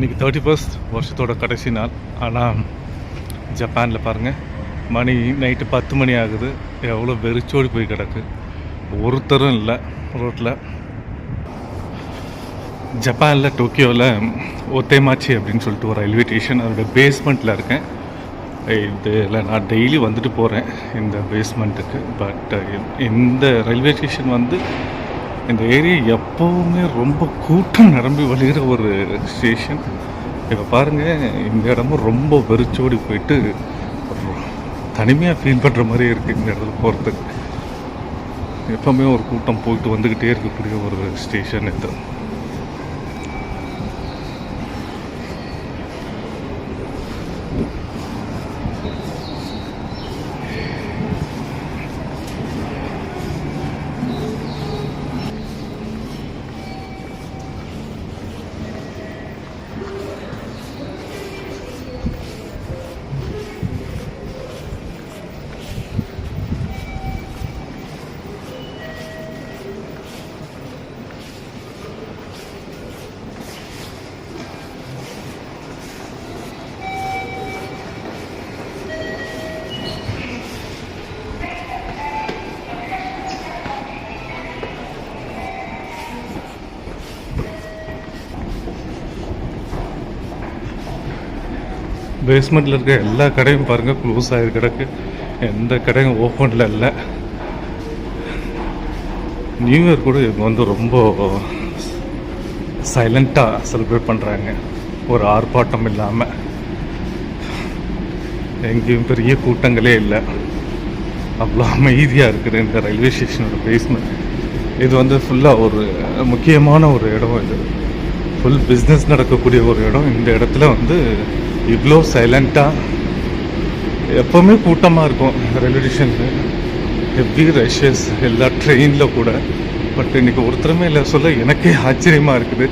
இன்றைக்கி thirty first வருஷத்தோட கடைசி நாள். ஆனால் ஜப்பானில் பாருங்கள் மணி நைட்டு பத்து மணி ஆகுது. எவ்வளோ வெறிச்சோடி போய் கிடக்கு. ஒருத்தரும் இல்லை ரோட்டில் ஜப்பானில் டோக்கியோவில் ஒத்தேமாச்சி அப்படின்னு சொல்லிட்டு ஒரு ரயில்வே ஸ்டேஷன் அதோட பேஸ்மெண்ட்டில் இருக்கேன். இதில் நான் டெய்லி வந்துட்டு போகிறேன் இந்த பேஸ்மெண்ட்டுக்கு பட் இந்த ரயில்வே ஸ்டேஷன் வந்து இந்த ஏரியா எப்போவுமே ரொம்ப கூட்டம் நிரம்பி வழிகிற ஒரு ஸ்டேஷன் இப்போ பாருங்கள் இந்த இடமும் ரொம்ப வெறிச்சோடி போயிட்டு தனிமையாக ஃபீல் பண்ணுற மாதிரி இருக்குது இந்த இடத்துல போகிறதுக்கு எப்போவுமே ஒரு கூட்டம் போயிட்டு வந்துக்கிட்டே இருக்கக்கூடிய ஒரு ஸ்டேஷன் இது. பேஸ்மெண்ட்டில் இருக்க எல்லா கடையும் பாருங்கள் க்ளோஸ் ஆகி கிடக்கு. எந்த கடையும் ஓப்பனில் இல்லை. நியூ இயர் கூட இவங்க வந்து ரொம்ப சைலண்ட்டாக செலிப்ரேட் பண்ணுறாங்க ஒரு ஆர்ப்பாட்டம் இல்லாமல் எங்கேயும் பெரிய கூட்டங்களே இல்லை. அவ்வளோ அமைதியாக இருக்குது இந்த ரயில்வே ஸ்டேஷனோட பேஸ்மெண்ட் இது வந்து ஃபுல்லாக ஒரு முக்கியமான ஒரு இடம் இது. ஃபுல் பிஸ்னஸ் நடக்கக்கூடிய ஒரு இடம். இந்த இடத்துல வந்து இவ்வளோ சைலண்ட்டாக எப்போவுமே கூட்டமாக இருக்கும் ரயில்வே ஸ்டேஷனில் ஹெவி ரஷ்ஷஸ் எல்லா ட்ரெயினில் கூட. பட் இன்னைக்கு ஒருத்தருமே இல்லை சொல்ல எனக்கே ஆச்சரியமாக இருக்குது.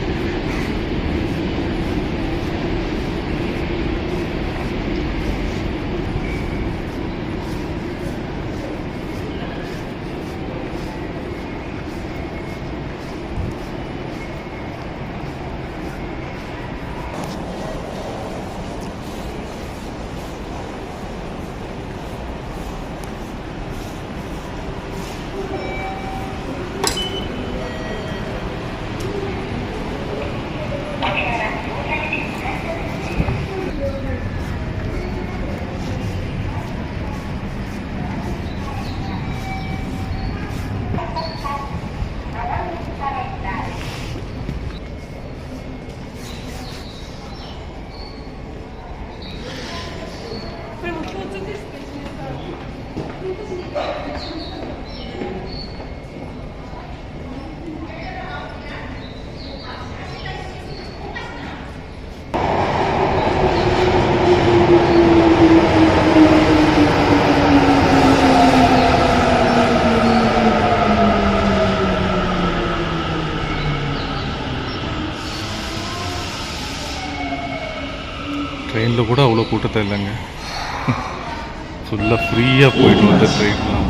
ட்ரெயினில் கூட அவ்வளோ கூட்டத்தை இல்லைங்க. ஃபுல்லாக ஃப்ரீயாக போயிட்டு வந்து ட்ரெயின்லாம்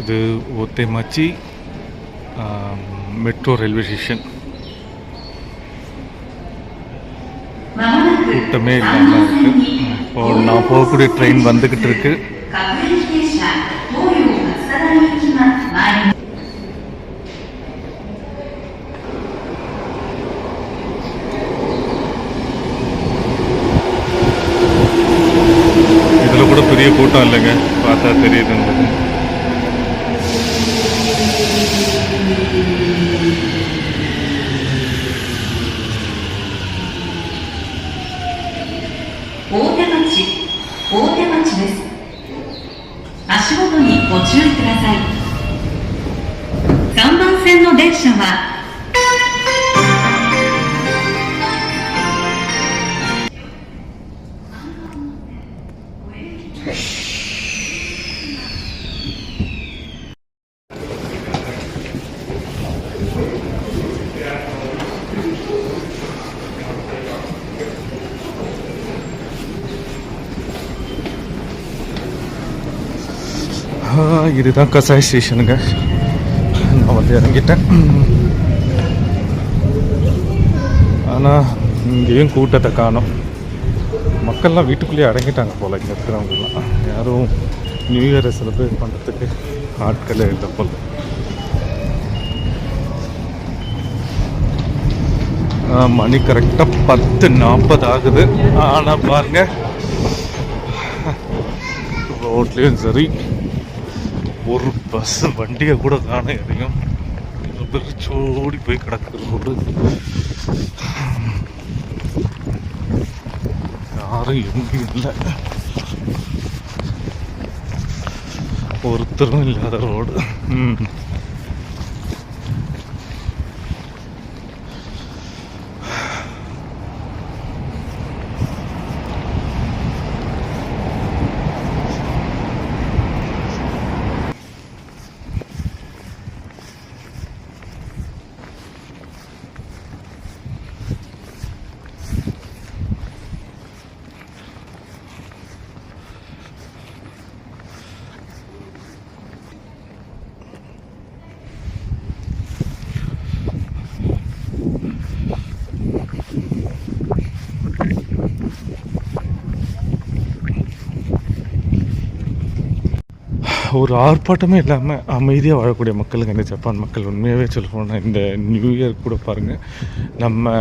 இது ஒத்தைமாச்சி மெட்ரோ ரயில்வே ஸ்டேஷன் கூட்டமே இல்லாமல் இருக்குது இப்போ நான் போகக்கூடிய ட்ரெயின் வந்துக்கிட்டு இருக்குது 足元にご注意ください。3番線の電車は இதுதான் கசாய் ஸ்டேஷனுங்க. நான் வந்து இறங்கிட்டேன். ஆனால் இங்கேயும் கூட்டத்தை காணோம். மக்கள்லாம் வீட்டுக்குள்ளேயே அடங்கிட்டாங்க போல இங்கே இருக்கிறவங்கலாம். யாரும் நியூ இயரை செலிப்ரேட் பண்ணுறதுக்கு ஆட்களே இல்லை போல். மணி கரெக்டாக பத்து நாற்பது ஆகுது. ஆனால் பாருங்கள் ரோட்லேயும் சரி ஒரு பஸ் வண்டியை கூட காண எதையும் சோடி போய் கிடக்குது ரோடு. யாரும் எங்கேயும் இல்லை ஒருத்தரும் இல்லாத ரோடு ஒரு ஆர்ப்பாட்டமே இல்லாமல் அமைதியாக வாழக்கூடிய மக்களுங்க இந்த ஜப்பான் மக்கள். உண்மையாகவே சொல்ல போனால் இந்த நியூ இயர் கூட பாருங்கள் நம்ம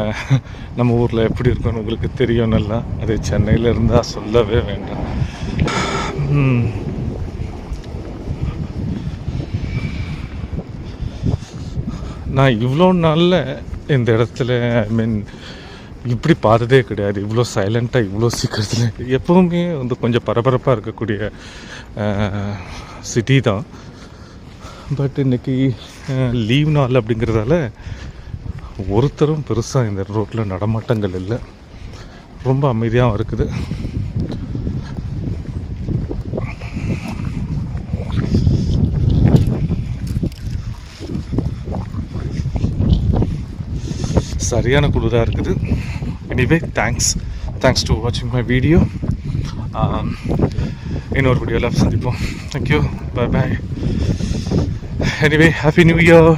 நம்ம ஊரில் எப்படி இருக்கும்னு உங்களுக்கு தெரியும் நல்லா. அது சென்னையில் இருந்தால் சொல்லவே வேண்டாம். நான் இவ்வளோ நாளில் இந்த இடத்துல ஐ மீன் இப்படி பார்த்ததே கிடையாது. இவ்வளோ சைலண்ட்டாக இவ்வளோ சீக்கிரத்தில். எப்போவுமே வந்து கொஞ்சம் பரபரப்பாக இருக்கக்கூடிய சிட்டி தான். பட் இன்னைக்கு லீவ் நாள் அப்படிங்கிறதால ஒருத்தரும் பெருசாக இந்த ரோட்டில் நடமாட்டங்கள் இல்லை. ரொம்ப அமைதியாகவும் இருக்குது. சரியான குளிராக இருக்குது. எனிவே தேங்க்ஸ் தேங்க்ஸ் டு வாட்சிங் மை வீடியோ இன்னொரு வீடியோவில் சந்திப்போம். Thank you bye bye anyway happy new year